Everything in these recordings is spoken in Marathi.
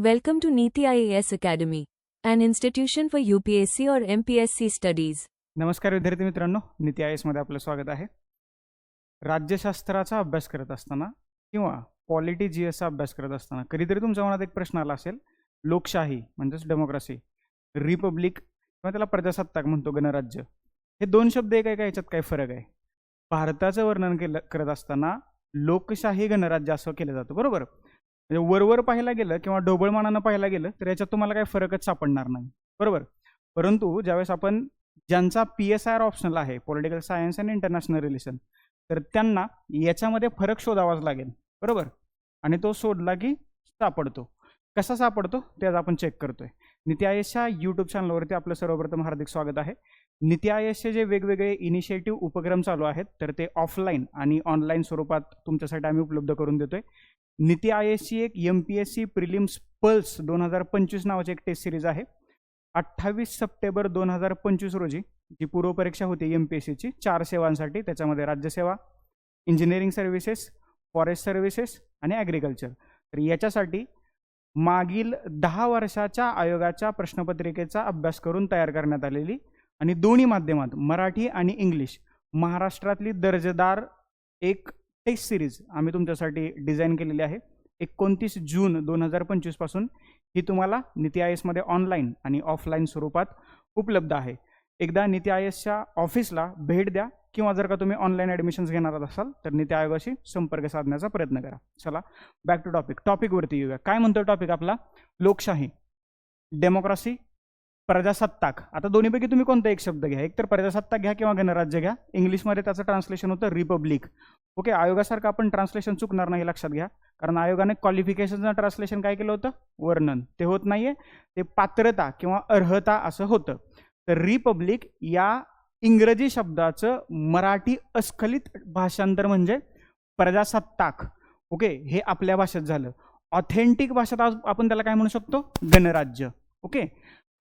Welcome to Niti IAS Academy, an institution for UPSC or MPSC studies. नमस्कार विद्यार्थी मित्रांनो नीती आय एसमध्ये आपलं स्वागत आहे. राज्यशास्त्राचा अभ्यास करत असताना किंवा पॉलिटी जी एसचा अभ्यास करत असताना कधीतरी तुमच्या मनात एक प्रश्न आला असेल लोकशाही म्हणजेच डेमोक्रेसी रिपब्लिक किंवा त्याला प्रजासत्ताक म्हणतो गणराज्य. हे दोन शब्द एक आहे का याच्यात काय फरक आहे. भारताचं वर्णन केलं करत असताना लोकशाही गणराज्य असं केलं जातं बरोबर? म्हणजे वरवर पाहायला गेलं किंवा ढोबळमानानं पाहायला गेलं तर याच्यात तुम्हाला काही फरकच सापडणार नाही. बरोबर? परंतु ज्यावेळेस आपण ज्यांचा P S I R optional आहे political science and international relation तर त्यांना याच्यामध्ये फरक शोधावाच लागेल. बरोबर? आणि तो शोधला की सापडतो. कसा सापडतो? ते आज आपण चेक करतोय. नीती आयोगच्या यूट्यूब चॅनलवरती आपलं सर्वप्रथम हार्दिक स्वागत आहे. नीती आयोगचे जे वेगवेगळे इनिशिएटिव्ह उपक्रम चालू आहेत तर ते ऑफलाईन आणि ऑनलाईन स्वरूपात तुमच्यासाठी आम्ही उपलब्ध करून देतोय. नीती आयोगची एक M P S C prelims pulse दोन हजार पंचवीस नावाची एक टेस्ट सिरीज आहे. अठ्ठावीस सप्टेंबर दोन हजार पंचवीस रोजी जी पूर्वपरीक्षा होती एम पी एस सीची चार सेवांसाठी त्याच्यामध्ये राज्यसेवा इंजिनिअरिंग सर्व्हिसेस फॉरेस्ट सर्व्हिसेस आणि ॲग्रिकल्चर तर याच्यासाठी मागील दहा वर्षाच्या आयोगाच्या प्रश्नपत्रिकेचा अभ्यास करून तयार करण्यात आलेली आणि दोन्ही माध्यमात मराठी आणि इंग्लिश महाराष्ट्रातली दर्जेदार एक टेस्ट सिरीज आम्ही तुमच्यासाठी डिझाईन केलेली आहे. एकोणतीस जून दोन हजार पंचवीसपासून ही तुम्हाला नीती आय एसमध्ये ऑनलाईन आणि ऑफलाईन स्वरूपात उपलब्ध आहे. एकदा नीती आय एसच्या ऑफिसला भेट द्या किंवा जर का तुम्ही ऑनलाईन ॲडमिशन्स घेणार असाल तर नीती आयोगाशी संपर्क साधण्याचा प्रयत्न करा. चला बॅक टू टॉपिक टॉपिकवरती येऊया. काय म्हणतो टॉपिक आपला? लोकशाही डेमोक्रेसी प्रजासत्ताक. आता दोन्हीपैकी तुम्ही कोणता एक शब्द घ्या? एक तर प्रजासत्ताक घ्या किंवा गणराज्य घ्या. इंग्लिशमध्ये त्याचं ट्रान्सलेशन होतं रिपब्लिक ओके आयोगासारखं आपण ट्रान्सलेशन चुकणार नाही लक्षात घ्या. कारण आयोगाने क्वालिफिकेशनचं ट्रान्सलेशन काय केलं होतं? वर्णन. ते होत नाही आहे ते पात्रता किंवा अर्हता असं होतं. तर रिपब्लिक या इंग्रजी शब्दाचं मराठी अस्खलित भाषांतर म्हणजे प्रजासत्ताक. ओके हे आपल्या भाषेत झालं. ऑथेंटिक भाषेत आज आपण त्याला काय म्हणू शकतो? गणराज्य. ओके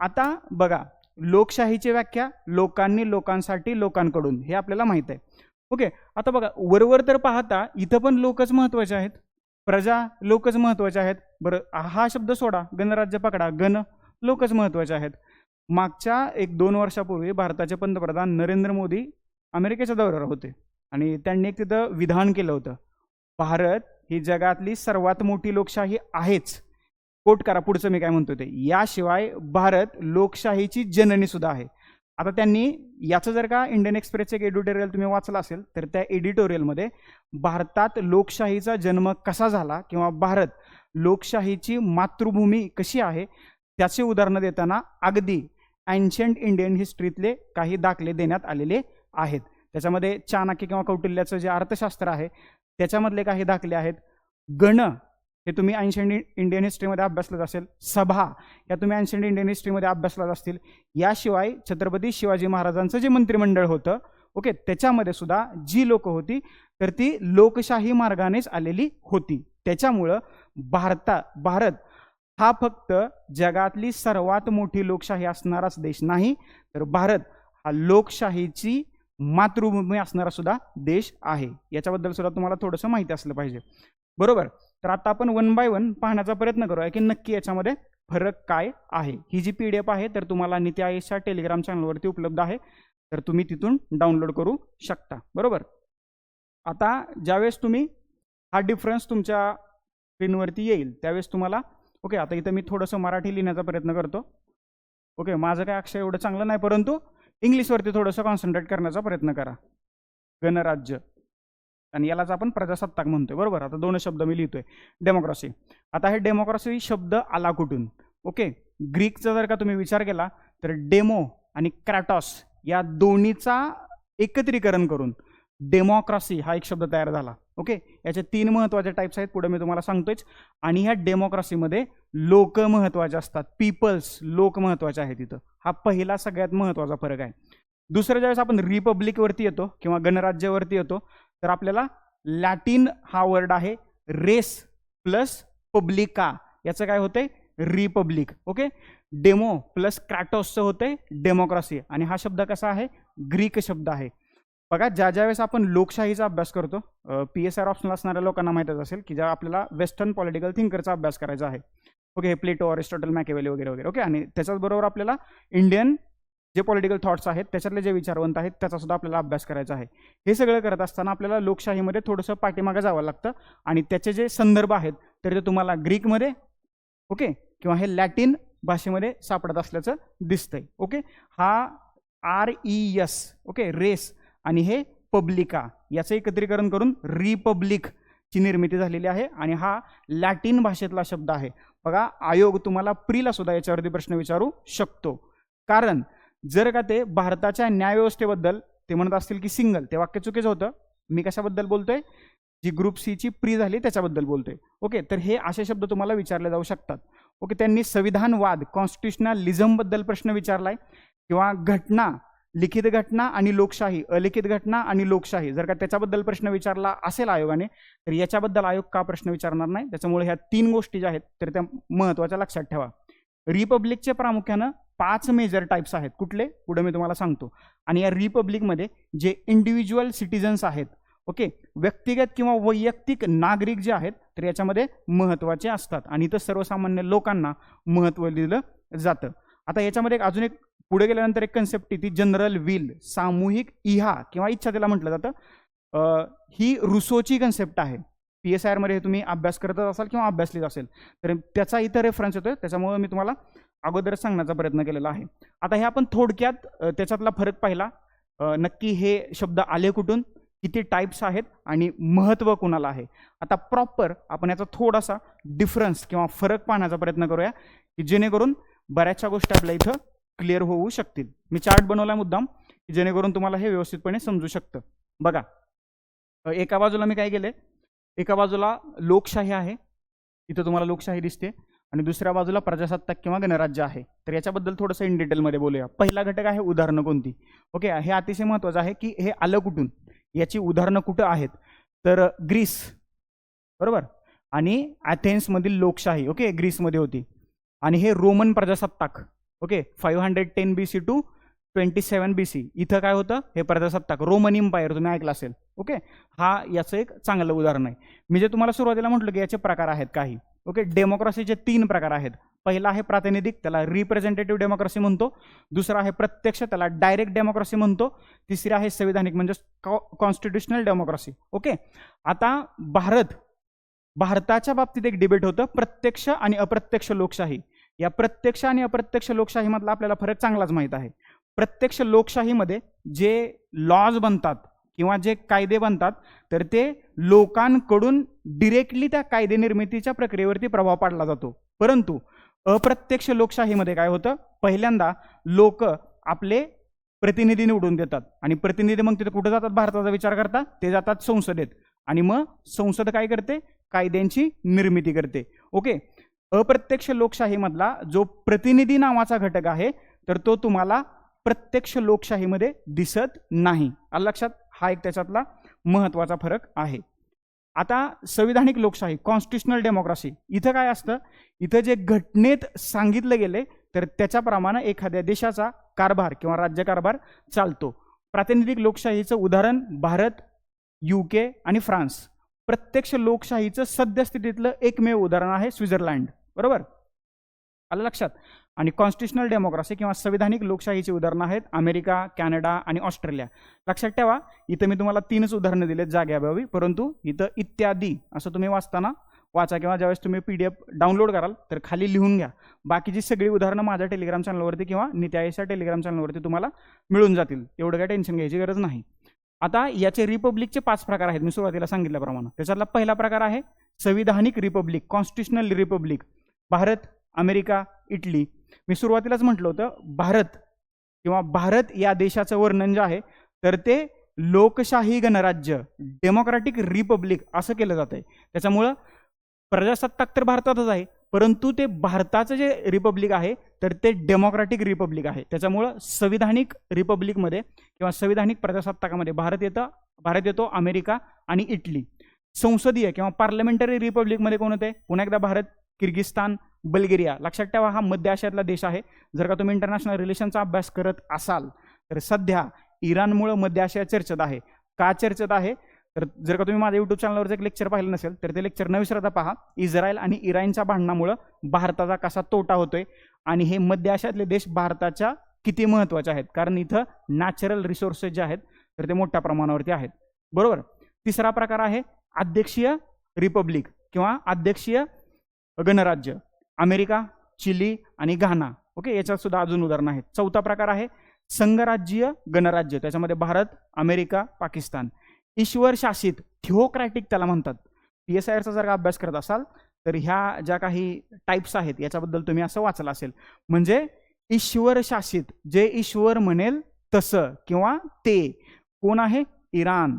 आता बघा लोकशाहीची व्याख्या लोकांनी लोकांसाठी लोकांकडून हे आपल्याला माहीत आहे. ओके आता बघा वरवर तर पाहता इथं पण लोकच महत्त्वाचे आहेत. प्रजा लोकच महत्त्वाचे आहेत. बरं हा शब्द सोडा गणराज्य पकडा गण लोकच महत्त्वाचे आहेत. मागच्या एक दोन वर्षापूर्वी भारताचे पंतप्रधान नरेंद्र मोदी अमेरिकेच्या दौऱ्यावर होते आणि त्यांनी एक तिथं विधान केलं होतं. भारत ही जगातली सर्वात मोठी लोकशाही आहेच. कोट करा पुढचं मी काय म्हणतो ते. याशिवाय भारत लोकशाहीची जननी सुद्धा आहे. आता त्यांनी याचं जर का इंडियन एक्सप्रेसचं एक एडिटोरियल तुम्ही वाचलं असेल तर त्या एडिटोरियलमध्ये भारतात लोकशाहीचा जन्म कसा झाला किंवा भारत लोकशाहीची मातृभूमी कशी आहे त्याचे उदाहरणं देताना अगदी अँशियंट इंडियन हिस्ट्रीतले काही दाखले देण्यात आलेले आहेत. त्याच्यामध्ये चाणक्य किंवा कौटिल्याचं जे अर्थशास्त्र आहे त्याच्यामधले काही दाखले आहेत. गण हे तुम्ही अँशियंट इंडियन हिस्ट्रीमध्ये अभ्यासलंच असेल. सभा या तुम्ही अँशियंट इंडियन हिस्ट्रीमध्ये अभ्यासलाच असतील. याशिवाय छत्रपती शिवाजी महाराजांचं जे मंत्रिमंडळ होतं ओके त्याच्यामध्ये सुद्धा जी लोक होती तर ती लोकशाही मार्गानेच आलेली होती. त्याच्यामुळं भारता भारत हा फक्त जगातली सर्वात मोठी लोकशाही असणाराच देश नाही तर भारत हा लोकशाहीची मातृभूमी असणारा सुद्धा देश आहे. याच्याबद्दल सुद्धा तुम्हाला थोडंसं माहिती असलं पाहिजे. बरोबर? तर आता आपण वन बाय वन पाहण्याचा प्रयत्न करूया की नक्की याच्यामध्ये फरक काय आहे. ही जी पी डी एफ आहे तर तुम्हाला नीती आयुषच्या टेलिग्राम चॅनलवरती उपलब्ध आहे. तर तुम्ही तिथून डाउनलोड करू शकता. बरोबर? आता ज्यावेळेस तुम्ही हा डिफरन्स तुमच्या स्क्रीनवरती येईल त्यावेळेस तुम्हाला ओके आता इथं मी थोडंसं मराठी लिहिण्याचा प्रयत्न करतो. ओके माझं काय अक्षर एवढं चांगलं नाही परंतु इंग्लिशवरती थोडंसं कॉन्सन्ट्रेट करण्याचा प्रयत्न करा. गणराज्य. आणि यालाच आपण प्रजासत्ताक म्हणतोय. बरोबर? आता दोन शब्द मी लिहितोय. डेमोक्रेसी आता हे डेमोक्रेसी शब्द आला कुठून? ओके ग्रीकचा जर का तुम्ही विचार केला तर डेमो आणि क्रॅटॉस या दोन्हीचा एकत्रीकरण करून डेमोक्रेसी हा एक शब्द तयार झाला. ओके याचे तीन महत्त्वाचे टाईप्स आहेत पुढे मी तुम्हाला सांगतोच आणि ह्या डेमोक्रेसीमध्ये लोक महत्त्वाचे असतात. पीपल्स लोक महत्त्वाचे आहेत तिथं हा पहिला सगळ्यात महत्त्वाचा फरक आहे. दुसऱ्या ज्यावेळेस आपण रिपब्लिकवरती येतो किंवा गणराज्यावरती येतो तर आपल्याला लॅटिन हा वर्ड आहे रेस प्लस पब्लिका. याचं काय होतंय? रिपब्लिक. ओके? डेमो प्लस क्रॅटोसचं होतंय डेमोक्रेसी. आणि हा शब्द कसा आहे? ग्रीक शब्द आहे. बघा ज्या ज्या वेळेस आपण लोकशाहीचा अभ्यास करतो पी एस आर ऑप्शनला असणाऱ्या लोकांना माहीतच असेल की ज्या आपल्याला वेस्टर्न पॉलिटिकल थिंकरचा अभ्यास करायचा आहे. ओके प्लेटो अरिस्टॉटल मॅकेवेली वगैरे वगैरे. ओके? आणि त्याच्याचबरोबर आपल्याला इंडियन जे पॉलिटिकल थॉट्स आहेत त्याच्यातले जे विचारवंत आहेत त्याचा सुद्धा आपल्याला अभ्यास करायचा आहे. हे सगळं करत असताना आपल्याला लोकशाहीमध्ये थोडंसं पाठीमागं जावं लागतं आणि त्याचे जे संदर्भ आहेत तर ते तुम्हाला ग्रीकमध्ये ओके किंवा हे लॅटिन भाषेमध्ये सापडत असल्याचं दिसतंय ओके? हा आर ई एस ओके रेस आणि हे पब्लिका याचं एकत्रीकरण करून रिपब्लिक ची निर्मिती झालेली आहे आणि हा लॅटिन भाषेतला शब्द आहे. बघा आयोग तुम्हाला प्रीला सुद्धा याच्यावरती प्रश्न विचारू शकतो. कारण जर का ते भारताच्या न्यायव्यवस्थेबद्दल ते म्हणत असतील की सिंगल ते वाक्य चुकीचं होतं. मी कशाबद्दल बोलतोय? जी ग्रुप सीची प्री झाली त्याच्याबद्दल बोलतोय. ओके तर हे असे शब्द तुम्हाला विचारले जाऊ शकतात. ओके त्यांनी संविधानवाद कॉन्स्टिट्युशनलिझमबद्दल प्रश्न विचारलाय किंवा घटना लिखित घटना आणि लोकशाही अलिखित घटना आणि लोकशाही जर का त्याच्याबद्दल प्रश्न विचारला असेल आयोगाने तर याच्याबद्दल आयोग का प्रश्न विचारणार नाही? त्याच्यामुळे ह्या तीन गोष्टी ज्या आहेत तर त्या महत्त्वाच्या लक्षात ठेवा. रिपब्लिकचे प्रामुख्यानं पाच मेजर टाईप्स आहेत. कुठले? पुढे मी तुम्हाला सांगतो. आणि या रिपब्लिकमध्ये जे इंडिव्हिज्युअल सिटिझन्स आहेत ओके व्यक्तिगत किंवा वैयक्तिक नागरिक जे आहेत तर याच्यामध्ये महत्त्वाचे असतात. आणि इथं सर्वसामान्य लोकांना महत्त्व दिलं जातं. आता याच्यामध्ये एक अजून एक पुढे गेल्यानंतर एक कन्सेप्ट ती जनरल विल सामूहिक इहा किंवा इच्छा त्याला म्हटलं जातं. ही रुसोची कन्सेप्ट आहे. पी एस आय आरमध्ये तुम्ही अभ्यास करतच असाल किंवा अभ्यासलीच असेल. तर त्याचा इथं रेफरन्स येतोय. त्याच्यामुळे मी तुम्हाला अगोदर सांगण्याचा प्रयत्न केलेला आहे. आता हे आपण थोडक्यात त्याच्यातला फरक पाहिला. नक्की हे शब्द आले कुठून? किती टाईप्स आहेत? आणि महत्त्व कुणाला आहे? आता प्रॉपर आपण याचा थोडासा डिफरन्स किंवा फरक पाहण्याचा प्रयत्न करूया की जेणेकरून बऱ्याचशा गोष्टी आपल्या इथं क्लिअर होऊ शकतील. मी चार्ट बनवला मुद्दाम की जेणेकरून तुम्हाला हे व्यवस्थितपणे समजू शकतं. बघा. एका बाजूला मी काय केले एका बाजूला लोकशाही आहे. इथं तुम्हाला लोकशाही दिसते. आणि दुसऱ्या बाजूला प्रजासत्ताक किंवा गणराज्य आहे. तर याच्याबद्दल थोडंसं इन डिटेलमध्ये बोलूया. पहिला घटक आहे उदाहरणं कोणती? ओके हे अतिशय महत्त्वाचं आहे की हे आलं कुठून? याची उदाहरणं कुठं आहेत? तर ग्रीस. बरोबर? आणि ॲथेन्समधील लोकशाही. ओके ग्रीसमध्ये होती. आणि हे रोमन प्रजासत्ताक. Okay five hundred ten B C to twenty seven B C इथं काय होतं? हे प्रजासत्ताक रोमन इम्पायर तुम्ही ऐकलं असेल. ओके हा याचं एक चांगलं उदाहरण आहे. मी जे तुम्हाला सुरुवातीला म्हटलं की याचे प्रकार आहेत काही. ओके डेमोक्रेसीचे तीन प्रकार आहेत. पहिला आहे प्रातिनिधिक त्याला रिप्रेझेंटेटिव्ह डेमोक्रेसी म्हणतो. दुसरा आहे प्रत्यक्ष त्याला डायरेक्ट डेमोक्रेसी म्हणतो. तिसरी आहे संविधानिक म्हणजे कॉन्स्टिट्युशनल डेमोक्रेसी ओके आता भारत भारताच्या बाबतीत एक डिबेट होतं. प्रत्यक्ष आणि अप्रत्यक्ष लोकशाही. या प्रत्यक्ष आणि अप्रत्यक्ष लोकशाहीमधला आपल्याला फरक चांगलाच माहीत आहे. प्रत्यक्ष लोकशाहीमध्ये जे लॉज बनतात किंवा जे कायदे बनतात तर ते लोकांकडून डिरेक्टली त्या कायदे निर्मितीच्या प्रक्रियेवरती प्रभाव पाडला जातो. परंतु अप्रत्यक्ष लोकशाहीमध्ये काय होतं? पहिल्यांदा लोक आपले प्रतिनिधी निवडून देतात. आणि प्रतिनिधी मग तिथे कुठे जातात? भारताचा विचार करता ते जातात संसदेत. आणि मग संसद काय करते? कायद्यांची निर्मिती करते. ओके? अप्रत्यक्ष लोकशाहीमधला जो प्रतिनिधी नावाचा घटक आहे तर तो तुम्हाला प्रत्यक्ष लोकशाहीमध्ये दिसत नाही. आलं लक्षात? हा एक त्याच्यातला महत्त्वाचा फरक आहे. आता संविधानिक लोकशाही कॉन्स्टिट्युशनल डेमोक्रेसी इथं काय असतं? इथं जे घटनेत सांगितलं गेले तर त्याच्याप्रमाणे एखाद्या देशाचा कारभार किंवा राज्यकारभार चालतो. प्रातिनिधिक लोकशाहीचं उदाहरण भारत यू के आणि फ्रान्स प्रत्यक्ष लोकशाहीचं सद्यस्थितीतलं एकमेव उदाहरण आहे स्वित्झर्लंड. बरोबर? आलं लक्षात? आणि कॉन्स्टिट्युशनल डेमोक्रेसी किंवा संविधानिक लोकशाहीची उदाहरणं आहेत अमेरिका कॅनडा आणि ऑस्ट्रेलिया. लक्षात ठेवा इथं मी तुम्हाला तीनच उदाहरणं दिलेत जाग्याभावी परंतु इथं इत्यादी असं तुम्ही वाचताना वाचा किंवा ज्यावेळेस तुम्ही पी डी एफ डाउनलोड कराल तर खाली लिहून घ्या. बाकीची सगळी उदाहरणं माझ्या टेलिग्राम चॅनलवरती किंवा नित्यायच्या टेलिग्राम चॅनलवरती तुम्हाला मिळून जातील. एवढं काय टेन्शन घ्यायची गरज नाही. आता याचे रिपब्लिकचे पाच प्रकार आहेत मी सुरुवातीला सांगितल्याप्रमाणे. त्याच्यातला पहिला प्रकार आहे संविधानिक republic constitutional republic Bharat America Italy. मी सुरुवातीलाच म्हटलं होतं भारत किंवा भारत या देशाचं वर्णन जे आहे तर ते लोकशाही गणराज्य डेमोक्रॅटिक रिपब्लिक असं केलं जात आहे त्याच्यामुळं प्रजासत्ताक तर भारतातच आहे परंतु ते भारताचं जे रिपब्लिक आहे तर ते डेमोक्रॅटिक रिपब्लिक आहे. त्याच्यामुळं संविधानिक रिपब्लिकमध्ये किंवा संविधानिक प्रजासत्ताकामध्ये भारत येतं भारत येतो अमेरिका आणि इटली. संसदीय किंवा पार्लमेंटरी रिपब्लिकमध्ये कोण होते पुन्हा एकदा भारत किर्गिस्तान बल्गेरिया. लक्षात ठेवा हा मध्य आशियातला देश आहे. जर का तुम्ही इंटरनॅशनल रिलेशनचा अभ्यास करत असाल तर सध्या इराणमुळं मध्य आशिया चर्चेत आहे. का चर्चेत आहे? तर जर का तुम्ही माझ्या यूट्यूब चॅनलवर एक लेक्चर पाहिलं नसेल तर ते लेक्चर न विसरता पहा. इस्रायल आणि इराणच्या भांडणामुळं भारताचा कसा तोटा होतोय आणि हे मध्य आशियातले देश भारताच्या किती महत्त्वाचे आहेत? कारण इथं नॅचरल रिसोर्सेस जे आहेत तर ते मोठ्या प्रमाणावरती आहेत. बरोबर? तिसरा प्रकार आहे अध्यक्षीय रिपब्लिक किंवा अध्यक्षीय गणराज्य. अमेरिका चिली आणि घाना. ओके याच्यात सुद्धा अजून उदाहरणं आहेत. चौथा प्रकार आहे संघराज्यीय गणराज्य. त्याच्यामध्ये भारत अमेरिका पाकिस्तान. ईश्वर शासित थिओक्रॅटिक त्याला म्हणतात. पी एस आयचा जर का अभ्यास करत असाल तर ह्या ज्या काही टाईप्स आहेत याच्याबद्दल तुम्ही असं वाचलं असेल. म्हणजे ईश्वर शासित जे ईश्वर म्हणेल तसं किंवा ते. कोण आहे? Iran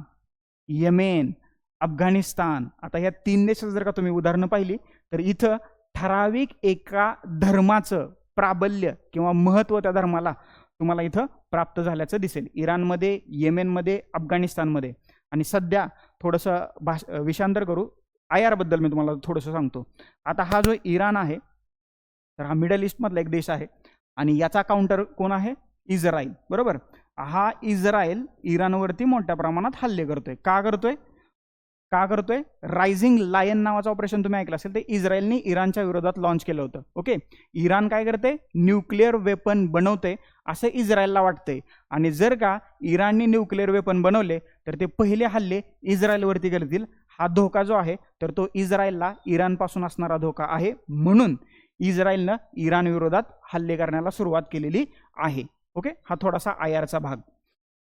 Yemen Afghanistan. आता ह्या तीन देशाचं जर का तुम्ही उदाहरणं पाहिली तर इथं ठराविक एका धर्माचं प्राबल्य किंवा महत्त्व त्या धर्माला तुम्हाला इथं प्राप्त झाल्याचं दिसेल. इराणमध्ये येमेनमध्ये अफगाणिस्तानमध्ये. आणि सध्या थोडंसं भाष विषांतर करू. आय आरबद्दल मी तुम्हाला थोडंसं सांगतो. आता हा जो इराण आहे तर हा मिडल ईस्टमधला एक देश आहे. आणि याचा काउंटर कोण आहे? इस्रायल. बरोबर? हा इस्रायल इराणवरती मोठ्या प्रमाणात हल्ले करतोय. का करतोय? का करतोय? रायझिंग लायन नावाचं ऑपरेशन तुम्ही ऐकलं असेल ते इस्रायलने इराणच्या विरोधात लॉन्च केलं होतं. ओके इराण काय करते? न्यूक्लिअर वेपन बनवते असं इस्रायलला वाटतंय. आणि जर का इराणने न्यूक्लिअर वेपन बनवले तर ते पहिले हल्ले इस्रायलवरती करतील. हा धोका जो आहे तर तो इस्रायलला इराणपासून असणारा धोका आहे. म्हणून इस्रायलनं इराण विरोधात हल्ले करण्याला सुरुवात केलेली आहे. ओके हा थोडासा आय आरचा भाग.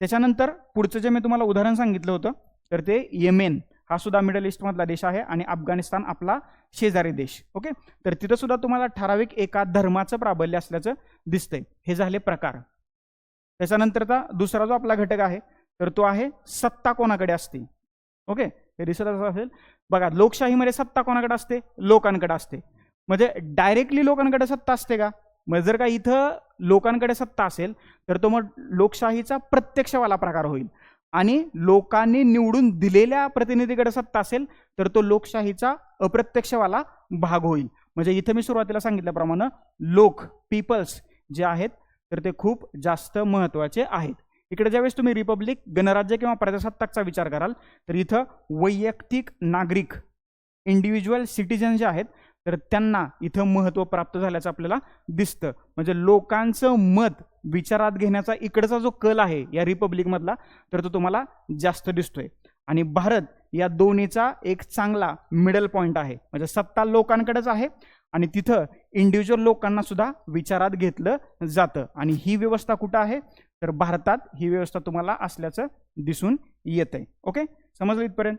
त्याच्यानंतर पुढचं जे मी तुम्हाला उदाहरण सांगितलं होतं तर ते येमेन. हा सुद्धा मिडल ईस्टमधला देश आहे आणि अफगाणिस्तान आपला शेजारी देश. ओके तर तिथं सुद्धा तुम्हाला ठराविक एका धर्माचं प्राबल्य असल्याचं दिसतंय. हे झाले प्रकार. त्याच्यानंतरचा दुसरा जो आपला घटक आहे तर तो आहे सत्ता कोणाकडे असते? ओके हे दिसत असेल. बघा लोकशाहीमध्ये सत्ता कोणाकडे असते? लोकांकडे असते. म्हणजे डायरेक्टली लोकांकडे सत्ता असते का? मग जर का इथं लोकांकडे सत्ता असेल तर तो मग लोकशाहीचा प्रत्यक्षवाला प्रकार होईल. आणि लोकांनी निवडून दिलेल्या प्रतिनिधीकडे सत्ता असेल तर तो लोकशाहीचा अप्रत्यक्षवाला भाग होईल. म्हणजे इथं मी सुरुवातीला सांगितल्याप्रमाणे लोक पीपल्स जे आहेत तर ते खूप जास्त महत्त्वाचे आहेत. इकडे ज्यावेळेस तुम्ही रिपब्लिक गणराज्य किंवा प्रजासत्ताकचा विचार कराल तर इथं वैयक्तिक नागरिक इंडिव्हिज्युअल सिटीजन जे आहेत तर त्यांना इथं महत्त्व प्राप्त झाल्याचं आपल्याला दिसतं. म्हणजे लोकांचं मत विचारात घेण्याचा इकडचा जो कल आहे या रिपब्लिकमधला तर तो तुम्हाला जास्त दिसतोय. आणि भारत या दोन्हीचा एक चांगला मिडल पॉईंट आहे. म्हणजे सत्ता लोकांकडेच आहे आणि तिथं इंडिव्हिज्युअल लोकांना सुद्धा विचारात घेतलं जातं. आणि ही व्यवस्था कुठं आहे? तर भारतात ही व्यवस्था तुम्हाला असल्याचं दिसून येत आहे ओके समजलं इथपर्यंत?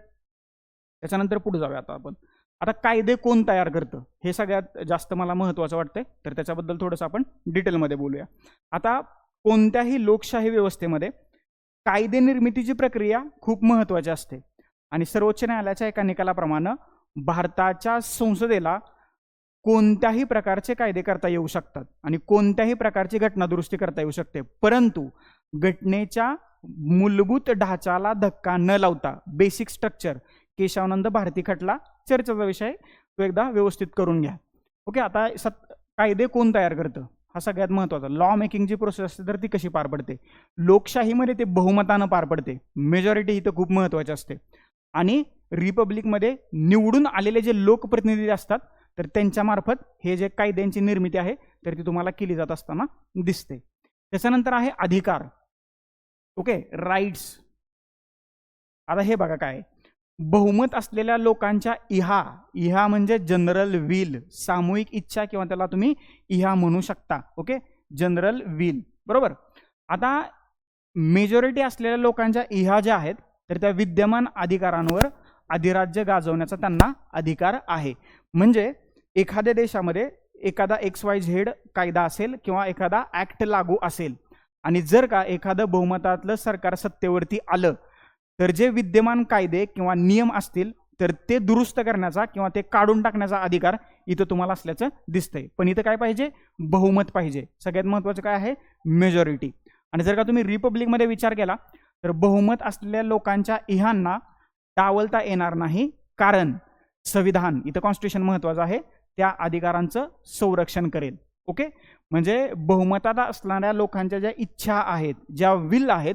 त्याच्यानंतर पुढे जाऊया आता आपण. आता कायदे कोण तयार करतं? हे सगळ्यात जास्त मला महत्त्वाचं वाटतंय. तर त्याच्याबद्दल थोडंसं आपण डिटेलमध्ये बोलूया. आता कोणत्याही लोकशाही व्यवस्थेमध्ये कायदे निर्मितीची प्रक्रिया खूप महत्त्वाची असते. आणि सर्वोच्च न्यायालयाच्या एका निकालाप्रमाणे भारताच्या संसदेला कोणत्याही प्रकारचे कायदे करता येऊ शकतात आणि कोणत्याही प्रकारची घटनादुरुस्ती करता येऊ शकते. परंतु घटनेच्या मूलभूत ढाचाला धक्का न लावता बेसिक स्ट्रक्चर केशवानंद भारती खटला चर्चेचा विषय तो एकदा व्यवस्थित करून घ्या. ओके आता सत कायदे कोण तयार करतं? हा सगळ्यात महत्त्वाचा. लॉ मेकिंगची प्रोसेस असते तर ती कशी पार पडते? लोकशाहीमध्ये ते बहुमतानं पार पडते. मेजॉरिटी ही तर खूप महत्त्वाची असते. आणि रिपब्लिकमध्ये निवडून आलेले जे लोकप्रतिनिधी असतात तर त्यांच्यामार्फत हे जे कायद्यांची निर्मिती आहे तर ती तुम्हाला केली जात असताना दिसते. त्याच्यानंतर आहे अधिकार. ओके राईट्स आता हे बघा काय बहुमत असलेल्या लोकांच्या इहा. इहा म्हणजे जनरल विल सामूहिक इच्छा किंवा त्याला तुम्ही इहा म्हणू शकता. ओके? जनरल विल बरोबर? आता मेजॉरिटी असलेल्या लोकांच्या इहा ज्या आहेत तर त्या विद्यमान अधिकारांवर अधिराज्य गाजवण्याचा त्यांना अधिकार आहे. म्हणजे एखाद्या देशामध्ये एखादा एक्स वाय झेड कायदा असेल किंवा एखादा ॲक्ट लागू असेल आणि जर का एखादं बहुमतातलं सरकार सत्तेवरती आलं तर जे विद्यमान कायदे किंवा नियम असतील तर ते दुरुस्त करण्याचा किंवा ते काढून टाकण्याचा अधिकार इथं तुम्हाला असल्याचं दिसतंय. पण इथं काय पाहिजे? बहुमत पाहिजे. सगळ्यात महत्त्वाचं काय आहे? मेजॉरिटी आणि जर का तुम्ही रिपब्लिकमध्ये विचार केला तर बहुमत असलेल्या लोकांच्या इहांना डावलता येणार नाही. कारण संविधान इथं कॉन्स्टिट्यूशन महत्त्वाचं आहे. त्या अधिकारांचं संरक्षण करेल. ओके? म्हणजे बहुमतात असणाऱ्या लोकांच्या ज्या इच्छा आहेत ज्या विल आहेत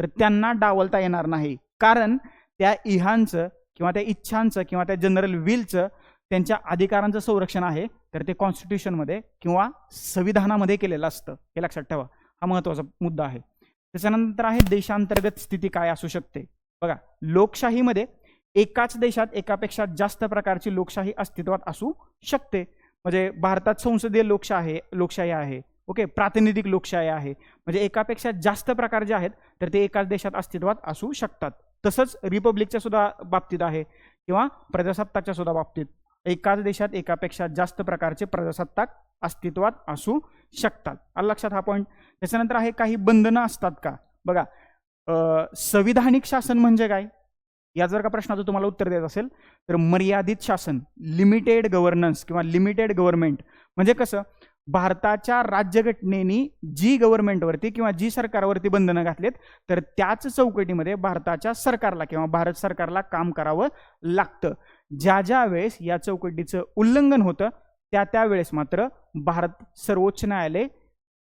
तर त्यांना डावलता येणार नाही. कारण त्या इहांचं किंवा त्या इच्छांचं किंवा त्या जनरल विलचं त्यांच्या अधिकारांचं संरक्षण आहे. तर ते कॉन्स्टिट्यूशनमध्ये किंवा संविधानामध्ये केलेलं असतं. हे लक्षात ठेवा. हा महत्त्वाचा मुद्दा आहे. त्याच्यानंतर आहे देशांतर्गत स्थिती काय असू शकते? बघा लोकशाहीमध्ये एकाच देशात एकापेक्षा जास्त प्रकारची लोकशाही अस्तित्वात असू शकते. म्हणजे भारतात संसदीय लोकशाही लोकशाही आहे. ओके प्रातिनिधिक लोकशाही आहे. म्हणजे एकापेक्षा जास्त प्रकार जे आहेत तर ते एकाच देशात अस्तित्वात असू शकतात. तसंच रिपब्लिकच्या सुद्धा बाबतीत आहे किंवा प्रजासत्ताकच्या सुद्धा बाबतीत. एकाच देशात एकापेक्षा जास्त प्रकारचे प्रजासत्ताक अस्तित्वात असू शकतात. आलं लक्षात हा पॉईंट त्याच्यानंतर आहे काही बंधनं असतात का? बघा संविधानिक शासन म्हणजे काय? या जर का प्रश्नाचं तुम्हाला उत्तर द्यायचं असेल तर मर्यादित शासन लिमिटेड गव्हर्नन्स किंवा लिमिटेड गव्हर्नमेंट म्हणजे कसं? भारताच्या राज्यघटनेनी जी गव्हर्नमेंटवरती किंवा जी सरकारवरती बंधनं घातलेत तर त्याच चौकटीमध्ये भारताच्या सरकारला किंवा भारत सरकारला काम करावं लागतं. ज्या ज्या वेळेस या चौकटीचं उल्लंघन होतं त्या त्यावेळेस मात्र भारत सर्वोच्च न्यायालय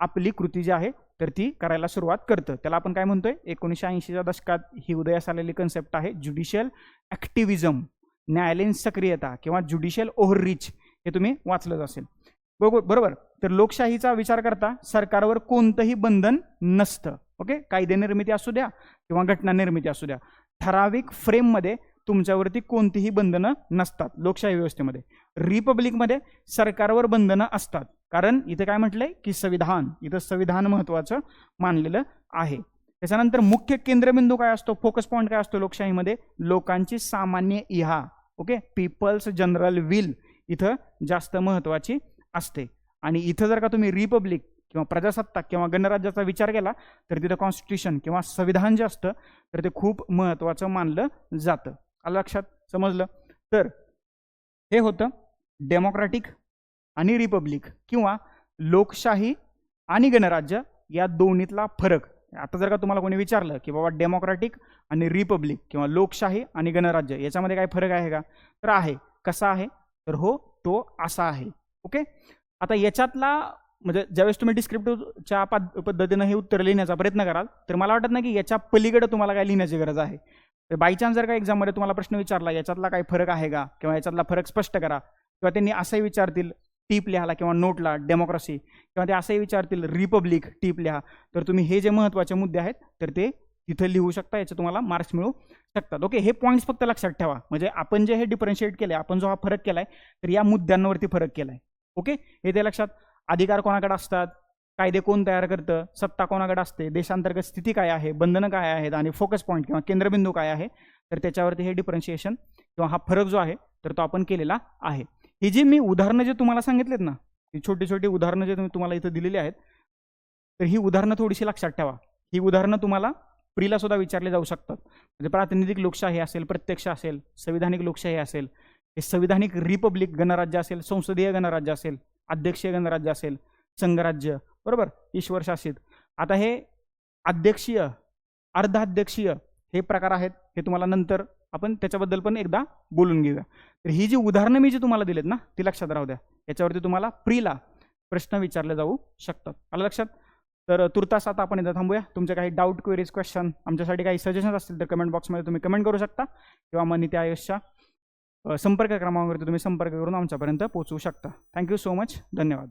आपली कृती जी आहे तर ती करायला सुरुवात करतं. त्याला आपण काय म्हणतोय? एकोणीसशे ऐंशीच्या दशकात ही उदयास आलेली कन्सेप्ट आहे ज्युडिशियल ॲक्टिव्हिजम न्यायालयीन सक्रियता किंवा ज्युडिशियल ओव्हररीच हे तुम्ही वाचलंच असेल. बरोबर बरोबर. तर लोकशाहीचा विचार करता सरकारवर कोणतंही बंधन नसतं. ओके? कायदे निर्मिती असू द्या किंवा घटना निर्मिती असू द्या. ठराविक फ्रेममध्ये तुमच्यावरती कोणतीही बंधनं नसतात लोकशाही व्यवस्थेमध्ये. रिपब्लिकमध्ये सरकारवर बंधनं असतात. कारण इथे काय म्हटलंय? की संविधान. इथं संविधान महत्त्वाचं मानलेलं आहे. त्याच्यानंतर मुख्य केंद्रबिंदू काय असतो? फोकस पॉईंट काय असतो लोकशाहीमध्ये? लोकांची सामान्य इहा. ओके? पीपल्स जनरल विल इथं जास्त महत्त्वाची असते. आणि इथं जर का तुम्ही रिपब्लिक किंवा प्रजासत्ताक किंवा गणराज्याचा विचार केला तर तिथं कॉन्स्टिट्यूशन किंवा संविधान जे असतं तर ते खूप महत्त्वाचं मानलं जातं. आलं लक्षात? समजलं? तर हे होतं डेमोक्रॅटिक आणि रिपब्लिक किंवा लोकशाही आणि गणराज्य या दोन्हीतला फरक. आता जर का तुम्हाला कोणी विचारलं की बाबा डेमोक्रॅटिक आणि रिपब्लिक किंवा लोकशाही आणि गणराज्य याच्यामध्ये काय फरक आहे का? तर आहे. कसा आहे? तर हो तो असा आहे. ओके? आता याच्यातला म्हणजे ज्यावेळेस तुम्ही डिस्क्रिप्टिव्हच्या पद पद्धतीनं हे उत्तर लिहिण्याचा प्रयत्न कराल तर मला वाटत नाही की याच्या पलीकडे तुम्हाला काय लिहिण्याची गरज आहे. तर बाय चान्स जर का एक्झाममध्ये तुम्हाला प्रश्न विचारला याच्यातला काय फरक आहे का? किंवा याच्यातला फरक स्पष्ट करा. किंवा त्यांनी असंही विचारतील टीप लिहाला किंवा नोटला डेमोक्रेसी किंवा ते असंही विचारतील रिपब्लिक टीप लिहा. तर तुम्ही हे जे महत्त्वाचे मुद्दे आहेत तर ते तिथं लिहू शकता याचे तुम्हाला मार्क्स मिळू शकतात. ओके हे पॉईंट्स फक्त लक्षात ठेवा. म्हणजे आपण जे हे डिफरन्शिएट केलं आपण जो हा फरक आहे तर या मुद्द्यांवरती फरक केला आहे ओके हे ते लक्षात. अधिकार कोणाकडे असतात? कायदे कोण तयार करतं? सत्ता कोणाकडे असते? देशांतर्गत स्थिती काय आहे? बंधनं काय आहेत? आणि फोकस पॉईंट किंवा केंद्रबिंदू काय आहे? तर त्याच्यावरती हे डिफरन्शिएशन किंवा हा फरक जो आहे तर तो आपण केलेला आहे. ही जी मी उदाहरणं जे तुम्हाला सांगितलेत ना ही छोटी छोटी उदाहरणं जे तुम्ही तुम्हाला इथं दिलेली आहेत तर ही उदाहरणं थोडीशी लक्षात ठेवा. ही उदाहरणं तुम्हाला प्रीला सुद्धा विचारले जाऊ शकतात. म्हणजे प्रातिनिधिक लोकशाही असेल प्रत्यक्ष असेल संविधानिक लोकशाही असेल हे संविधानिक रिपब्लिक गणराज्य असेल संसदीय गणराज्य असेल अध्यक्षीय गणराज्य असेल संघराज्य बरोबर? ईश्वरशासित आता हे अध्यक्षीय अर्धाध्यक्षीय हे प्रकार आहेत हे तुम्हाला नंतर आपण त्याच्याबद्दल पण एकदा बोलून घेऊया. तर ही जी उदाहरणं मी जी तुम्हाला दिलेत ना ती लक्षात राहू द्या. याच्यावरती तुम्हाला प्रीला प्रश्न विचारले जाऊ शकतात. आलं लक्षात? तर तुर्तास आता आपण इथं थांबूया. तुमचे काही डाऊट क्वेरीज क्वेश्चन आमच्यासाठी काही सजेशन्स असतील तर कमेंट बॉक्समध्ये तुम्ही कमेंट करू शकता. किंवा मग नित्य आयुष्या संपर्क क्रमांकावरती तुम्ही संपर्क करून आमच्यापर्यंत पोहोचवू शकता. थँक्यू सो मच धन्यवाद.